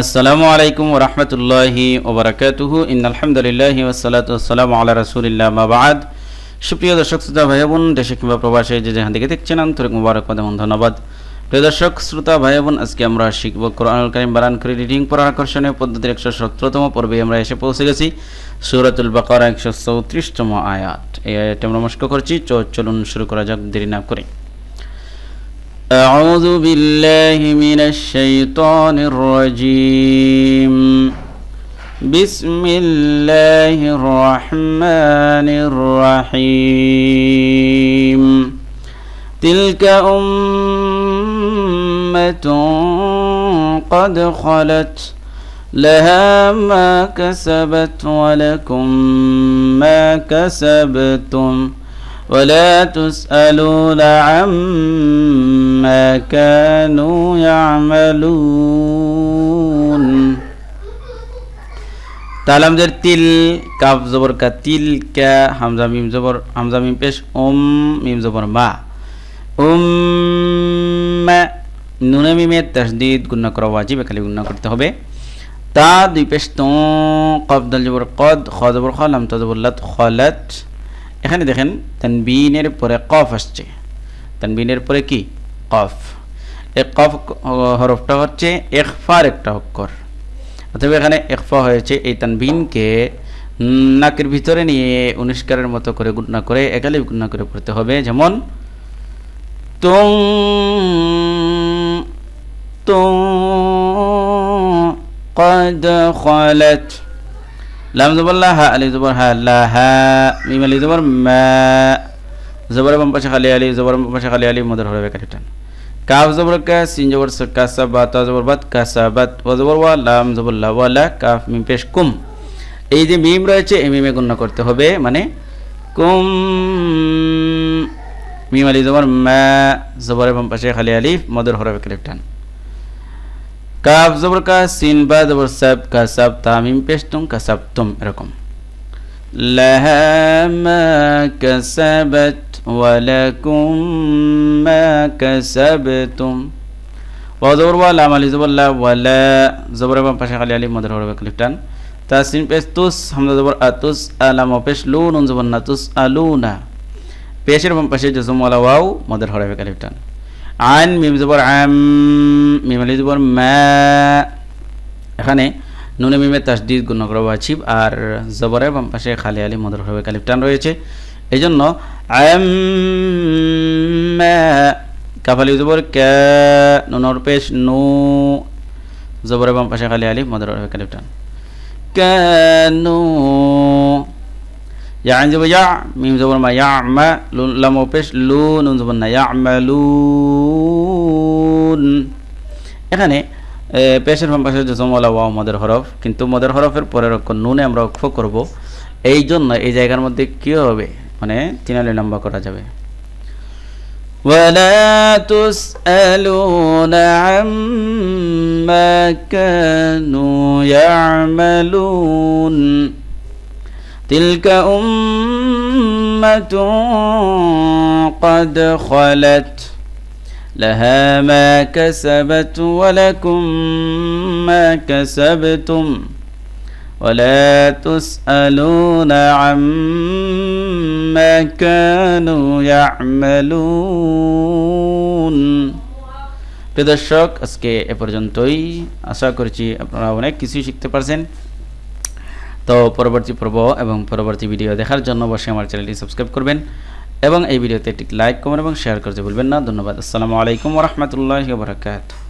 আসসালামু আলাইকুম রহমতুল্লাহি ওবরাকাতুহু ইন আলহামদুলিল্লাহি ওসালাত আসসালামু আলা মাবাদ সুপ্রিয় দর্শক, শ্রোতা ভাই বোন দেশে কিংবা প্রবাসে যে যেখান থেকে দেখছেন, আন্তরিক মুবারকবাদ এবং ধন্যবাদ। প্রিয় দর্শক, শ্রোতা ভাই বোন আজকে আমরা শিখব কোরআনুল করিম বারান করে রিডিং পড়ার আকর্ষণীয় পদ্ধতির একশো সতেরোতম পর্বে আমরা এসে পৌঁছে গেছি। সুরাতুল বাকার একশো চৌত্রিশতম আয়াত। এই আয়াতটি আমরা নমস্ক করছি। চলুন শুরু করা যাক, দেরি না করে। أعوذ بالله من الشيطان الرجيم. بسم الله الرحمن الرحيم. تلك أمة قد خلت لها ما كسبت ولكم ما كسبتم. ولا تسألون عما كانوا يعملون তালামদের তিল কাফ জবর কা তিল কা হামজা মিম জবর হামজা মিম পেশ ওম মিম জবর মা উম মা নুনে মিমে তসদিদ গুন্না করা ওয়াজিব খালি গুন্না করতে হবে তা দুই পেশ তো কফ দল জবর কদ খ জবর খ লাম তা জবর লাত খলাত এখানে দেখেন তানবিনের পরে কফ আসছে তানবিনের পরে কি কফ এই কফ হরফটা হচ্ছে একফার একটা অক্ষর অথবা এখানে একফা হয়েছে এই তানবিনকে নাকের ভিতরে নিয়ে উনিষ্কারের মতো করে গুণনা করে একালি গুণনা করে পড়তে হবে যেমন তুং তুং قد خلت লাম জবর লা হা আলি জবর হা লা হা মিম আলি জবর বাম পাশে খালি আলি জবর বাম পাশে খালি আলি মদর হবে কাটিটান কাফ জবর কা সিন জবর কাসা বা তা জবর বাত কাসা বাত ওয়া জবর ওয়া লাম জবর লা ওয়া লা কাফ মিম পেশ কুম এই যে মিম রয়েছে এই মিমে গণ্য করতে হবে মানে কুম মিম আলি জবর মা জবর বাম পাশে খালি আলিফ মদর হবে কাটিটান কাফ জবর কা সিন বা জবর সাব কা সাব তামিম পেশতুম কা সাবতুম এরকম কাসাবতুম ওয়া জবর ওয়া লাম আলি জবর লা ওয়া লা জবর বাম পাশে খালি আলি মদর হবে ক্লিপটান তা সিন পেশ তুস হামজা জবর আতুস আলাম পেশ লু জবর না তুস আলুনা পেশের বাম পাশে জজম ওয়ালা ওয়াও মদর হবে ক্লিপটান আন মিম জবর আম মিম আলি এখানে নুনে মিমে তাসদিদ গুণ করা ওয়াজিব আর জবরের বাম পাশে খালি আলি মদর হবে কালিফটান রয়েছে এই জন্য আম কাফালি জবর কা নুনর পেশ নু জবরের বাম পাশে খালি আলি মদর হবে কালিফটান কানু يا عين زبر يا ميم زبر ما يعمى لام وبش لو নুন زبر না يعملون এখানে এ, পেশের বাম পাশে জজম ওয়ালা ওয়াও মদের হরফ কিন্তু মদের হরফের পরের অক্ষর নুনে আমরা অক্ষ করব এই জন্য এই জায়গার মধ্যে কি হবে মানে তিনালি লম্বা করা যাবে ولا تسألون عما كانوا يعملون تلك أمة قد خلت لها ما كسبت ولكم ما كسبتم ولا تسألون عما كانوا يعملون প্রিয় দর্শক আজকে এ পর্যন্তই আশা করছি আপনারা অনেক কিছুই শিখতে পারছেন তো পরবর্তী পর্ব এবং পরবর্তী ভিডিও দেখার জন্য অবশ্যই আমার চ্যানেলটি সাবস্ক্রাইব করবেন এবং এই ভিডিওতে একটি লাইক, কমেন্ট এবং শেয়ার করতে ভুলবেন না। ধন্যবাদ। আসসালামু আলাইকুম রহমতুল্লাহ বরকাত